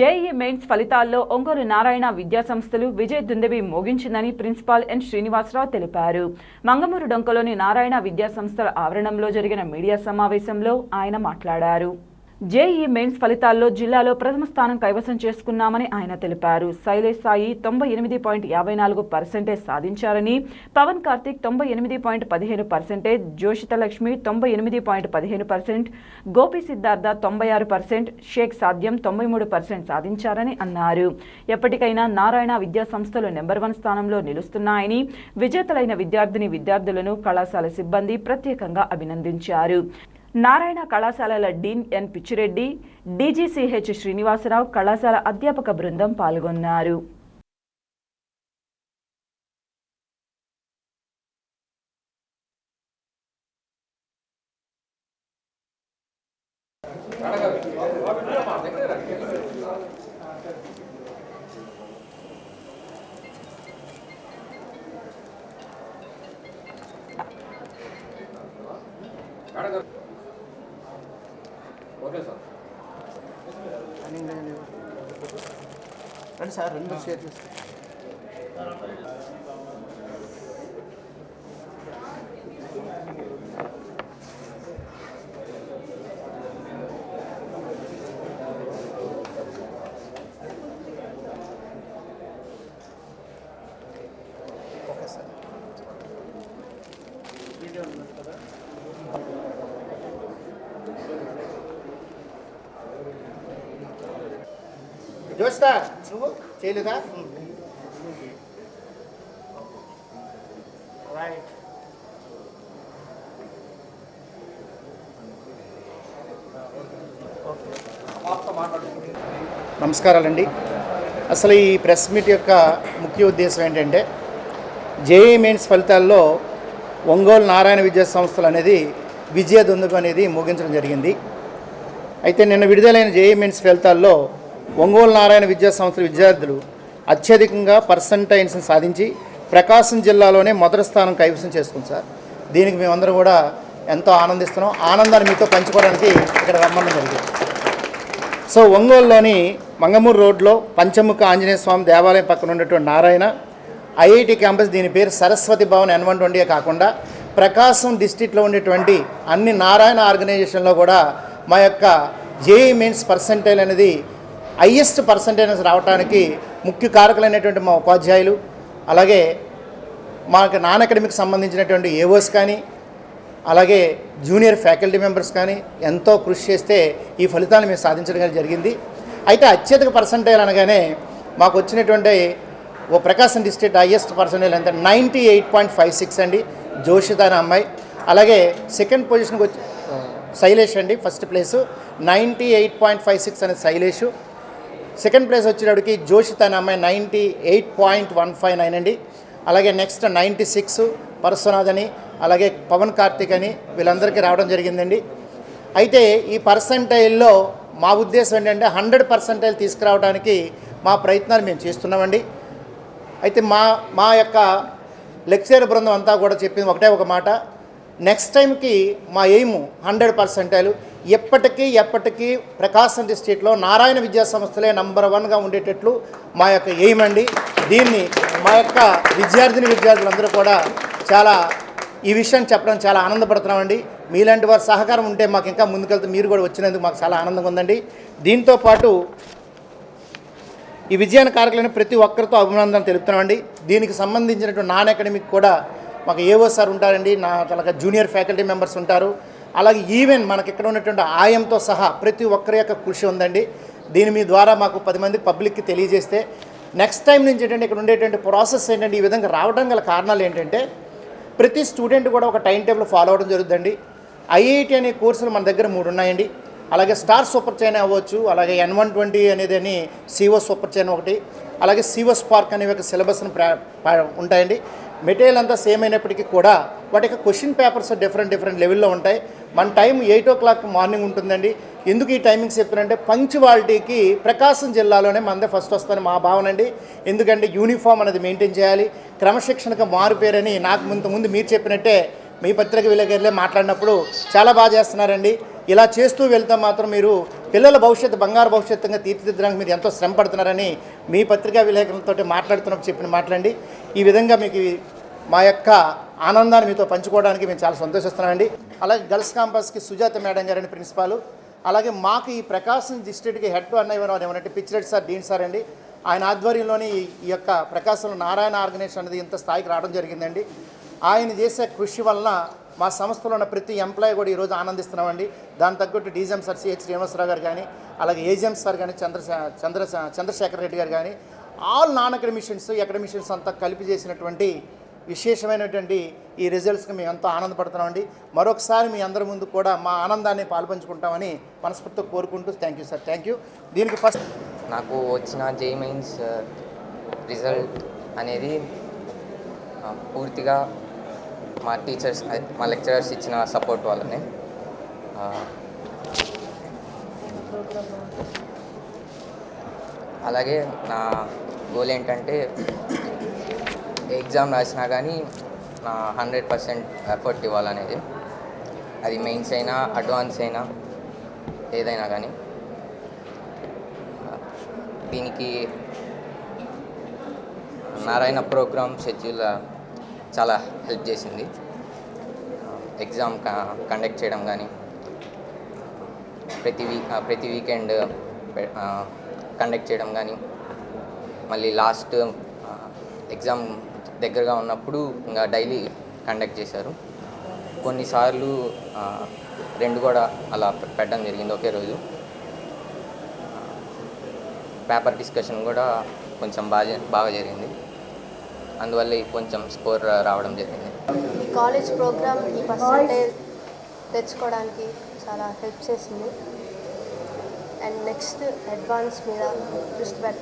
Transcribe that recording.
JEE mains ఫలితాల్లో ఒంగోలు నారాయణ విద్యా సంస్థలు విజయ్ దుందెబి మోగించిందని ప్రిన్సిపాల్ ఎన్ శ్రీనివాసరావు తెలిపారు. మంగమూరు డొంకలోని నారాయణ విద్యా సంస్థల ఆవరణంలో జరిగిన మీడియా సమావేశంలో ఆయన మాట్లాడారు. జేఈ మెయిన్స్ ఫలితాల్లో జిల్లాలో ప్రథమ స్థానం కైవసం చేసుకున్నామని ఆయన తెలిపారు. శైలేష్ సాయి తొంభై ఎనిమిది పాయింట్ యాభై నాలుగు పర్సెంటేజ్ సాధించారని పవన్ కార్తిక్ తొంభై ఎనిమిది పాయింట్ పదిహేను పర్సెంటేజ్ జోషిత లక్ష్మి తొంభై ఎనిమిది పాయింట్ పదిహేను పర్సెంట్ గోపి సిద్ధార్థ తొంభై ఆరు పర్సెంట్ షేక్ సాధ్యం తొంభై మూడు పర్సెంట్ సాధించారని అన్నారు. ఎప్పటికైనా నారాయణ విద్యా సంస్థలు నెంబర్ వన్ స్థానంలో నిలుస్తున్నాయని విజేతలైన విద్యార్థిని విద్యార్థులను కళాశాల సిబ్బంది ప్రత్యేకంగా అభినందించారు. నారాయణ కళాశాలల dean N Pichireddy DGCH Srinivasarao కళాశాల అధ్యాపక బృందం పాల్గొన్నారు. ఓకే సార్ రండి సార్ రెండు షేర్ చేస్తాను జోస్తా నువ్వు చేయలేదా? రైట్ నమస్కారాలండి. అసలు ఈ ప్రెస్ మీట్ యొక్క ముఖ్య ఉద్దేశం ఏంటంటే జేఈ మెయిన్స్ ఫలితాల్లో ఒంగోలు నారాయణ విద్యా సంస్థలు అనేది విజయ దొందుకు అనేది ముగించడం జరిగింది. అయితే నిన్న విడుదలైన జేఈ మెయిన్స్ ఫలితాల్లో ఒంగోలు నారాయణ విద్యా సంస్థల విద్యార్థులు అత్యధికంగా పర్సంటైన్స్ సాధించి ప్రకాశం జిల్లాలోనే మొదటి స్థానం కైవసం చేసుకుంది సార్. దీనికి మేమందరం కూడా ఎంతో ఆనందిస్తున్నాం. ఆనందాన్ని మీతో పంచుకోవడానికి ఇక్కడ రమ్మని జరిగింది. సో ఒంగోలులోని మంగమూరు రోడ్లో పంచముఖ ఆంజనేయ స్వామి దేవాలయం పక్కన ఉన్నటువంటి నారాయణ ఐఐటి క్యాంపస్ దీని పేరు Saraswati Bhavan N one twenty కాకుండా ప్రకాశం డిస్టిక్లో ఉండేటువంటి అన్ని నారాయణ ఆర్గనైజేషన్లో కూడా మా యొక్క జేఈ మెయిన్స్ పర్సంటైల్ అనేది హయ్యెస్ట్ పర్సంటేజెస్ రావడానికి ముఖ్య కారకులైనటువంటి మా ఉపాధ్యాయులు అలాగే మాకు నాన్ అకాడమిక్ సంబంధించినటువంటి ఏవోస్ కానీ అలాగే జూనియర్ ఫ్యాకల్టీ మెంబర్స్ కానీ ఎంతో కృషి చేస్తే ఈ ఫలితాలు మేము సాధించడం కానీ జరిగింది. అయితే అత్యధిక పర్సంటేజ్ అనగానే మాకు వచ్చినటువంటి ఓ ప్రకాశం డిస్ట్రిక్ట్ హైయెస్ట్ పర్సంటేజ్ అంటే ninety eight point five six అండి జోషిత అనే అమ్మాయి. అలాగే సెకండ్ పొజిషన్కి వచ్చి శైలేష్ అండి first place ninety eight point five six అనేది శైలేషు. సెకండ్ ప్లేస్ వచ్చేటప్పటికి జోషిత్ అనే అమ్మాయి ninety eight point one five nine అండి. అలాగే నెక్స్ట్ నైంటీ సిక్స్ పరశునాథ్ అని అలాగే పవన్ కార్తిక్ అని వీళ్ళందరికీ రావడం జరిగిందండి. అయితే ఈ పర్సంటైల్లో మా ఉద్దేశం ఏంటంటే హండ్రెడ్ పర్సంటైల్ తీసుకురావడానికి మా ప్రయత్నాలు మేము చేస్తున్నామండి. అయితే మా మా యొక్క లెక్చర్ బృందం అంతా కూడా చెప్పింది ఒకటే ఒక మాట. నెక్స్ట్ టైంకి మా ఎయిమ్ హండ్రెడ్ పర్సెంటైలు. ఎప్పటికీ ఎప్పటికీ ప్రకాశం డిస్టిక్లో నారాయణ విద్యా సంస్థలే నంబర్ వన్గా ఉండేటట్లు మా యొక్క ఎయిమ్ అండి. దీన్ని మా యొక్క విద్యార్థిని విద్యార్థులందరూ కూడా చాలా ఈ విషయం చెప్పడం చాలా ఆనందపడుతున్నామండి. మీలాంటి వారి సహకారం ఉంటే మాకు ఇంకా ముందుకెళ్తే మీరు కూడా వచ్చినందుకు మాకు చాలా ఆనందంగా ఉందండి. దీంతో పాటు ఈ విజయాన్ని కారకులైన ప్రతి ఒక్కరితో అభినందన తెలుపుతున్నామండి. దీనికి సంబంధించినటువంటి నాన్ అకాడమిక్ కూడా మాకు ఏవో సార్ ఉంటారండి. నా అలాగే జూనియర్ ఫ్యాకల్టీ మెంబర్స్ ఉంటారు. అలాగే ఈవెన్ మనకి ఇక్కడ ఉన్నటువంటి ఆయంతో సహా ప్రతి ఒక్కరి యొక్క కృషి ఉందండి. దీని మీ ద్వారా మాకు పది మంది పబ్లిక్కి తెలియజేస్తే నెక్స్ట్ టైం నుంచి ఏంటంటే ఇక్కడ ఉండేటువంటి ప్రాసెస్ ఏంటంటే ఈ విధంగా రావడం గల కారణాలు ఏంటంటే ప్రతి స్టూడెంట్ కూడా ఒక టైం టేబుల్ ఫాలో అవ్వడం జరుగుతుందండి. ఐఐటి అనే కోర్సులు మన దగ్గర మూడు ఉన్నాయండి. అలాగే స్టార్ సూపర్ చైన్ అవ్వచ్చు అలాగే ఎన్ వన్ ట్వంటీ అనేది అని సివో సూపర్ చైన్ ఒకటి అలాగే సివో స్పార్క్ అనేవి ఒక సిలబస్ని ఉంటాయండి. మెటీరియల్ అంతా సేమ్ అయినప్పటికీ కూడా వాటి యొక్క క్వశ్చన్ పేపర్స్ డిఫరెంట్ డిఫరెంట్ లెవెల్లో ఉంటాయి. మన time eight o'clock morning ఉంటుందండి. ఎందుకు ఈ టైమింగ్స్ చెప్తున్నారంటే పంక్చువాలిటీకి ప్రకాశం జిల్లాలోనే మనదే ఫస్ట్ వస్తారని మా భావన అండి ఎందుకంటే యూనిఫామ్ అనేది మెయింటైన్ చేయాలి. క్రమశిక్షణకు మారుపేరని నాకు ముందు ముందు మీరు చెప్పినట్టే మీ పత్రిక విలేకరులే మాట్లాడినప్పుడు చాలా బాగా చేస్తున్నారండి. ఇలా చేస్తూ వెళ్తే మాత్రం మీరు పిల్లల భవిష్యత్తు బంగారు భవిష్యత్తుగా తీర్చిదిద్దడానికి మీరు ఎంతో శ్రమ పడుతున్నారని మీ పత్రికా విలేకరులతో మాట్లాడుతున్నప్పుడు చెప్పిన మాట్లాడండి ఈ విధంగా మీకు మా యొక్క ఆనందాన్ని మీతో పంచుకోవడానికి మేము చాలా సంతోషిస్తున్నామండి. అలాగే గర్ల్స్ కాంపస్కి సుజాత మేడం గారని ప్రిన్సిపాలు. అలాగే మాకు ఈ ప్రకాశం డిస్ట్రిక్ట్కి హెడ్ అన్నయ్య ఏమంటే పిచ్చిరెడ్డి సార్ డీన్ సార్ అండి. ఆయన ఆధ్వర్యంలోని ఈ- ఈ యొక్క ప్రకాశంలో నారాయణ ఆర్గనైజేషన్ అనేది ఇంత స్థాయికి రావడం జరిగిందండి. ఆయన చేసే కృషి వలన మా సంస్థలో ఉన్న ప్రతి ఎంప్లాయీ కూడా ఈరోజు ఆనందిస్తున్నామండి. దాని తగ్గట్టు డీజీఎం సార్ సిహెచ్ శ్రీనివాసరావు గారు కానీ అలాగే ఏజిఎం సార్ కానీ చంద్ర చంద్ర చంద్రశేఖర్ రెడ్డి గారు కానీ ఆల్ నాన్ అకాడమిషియన్స్ అకాడమిషియన్స్ అంతా కలిపి చేసినటువంటి విశేషమైనటువంటి ఈ రిజల్ట్స్కి మేము ఎంతో ఆనందపడుతున్నామండి. మరొకసారి మీ అందరి ముందు కూడా మా ఆనందాన్ని పాల్పంచుకుంటామని మనస్ఫూర్తితో కోరుకుంటూ thank you sir thank you దీనికి ఫస్ట్ నాకు వచ్చిన జేఈ మెయిన్స్ రిజల్ట్ అనేది పూర్తిగా మా టీచర్స్ మా లెక్చరర్స్ ఇచ్చిన సపోర్ట్ వల్లనే. అలాగే నా గోల్ ఏంటంటే ఎగ్జామ్ రాసినా కానీ నా హండ్రెడ్ పర్సెంట్ ఎఫర్ట్ ఇవ్వాలనేది. అది మెయిన్స్ అయినా అడ్వాన్స్ అయినా ఏదైనా కానీ. దీనికి నారాయణ ప్రోగ్రామ్ షెడ్యూల్ చాలా హెల్ప్ చేసింది. ఎగ్జామ్ కండక్ట్ చేయడం కానీ ప్రతి వీక్ ప్రతి వీకెండ్ కండక్ట్ చేయడం కానీ మళ్ళీ లాస్ట్ ఎగ్జామ్ దగ్గరగా ఉన్నప్పుడు ఇంకా డైలీ కండక్ట్ చేశారు. కొన్నిసార్లు రెండు కూడా అలా పెట్టడం జరిగింది ఒకే రోజు. పేపర్ డిస్కషన్ కూడా కొంచెం బాగా బాగా జరిగింది. అందువల్ల కొంచెం స్కోర్ రావడం జరిగింది. ఈ కాలేజ్ ప్రోగ్రామ్ ఈ పర్సంటేజ్ తెచ్చుకోవడానికి చాలా హెల్ప్ చేసింది. అండ్ నెక్స్ట్ అడ్వాన్స్ మీద దృష్టి పెట్టాలి.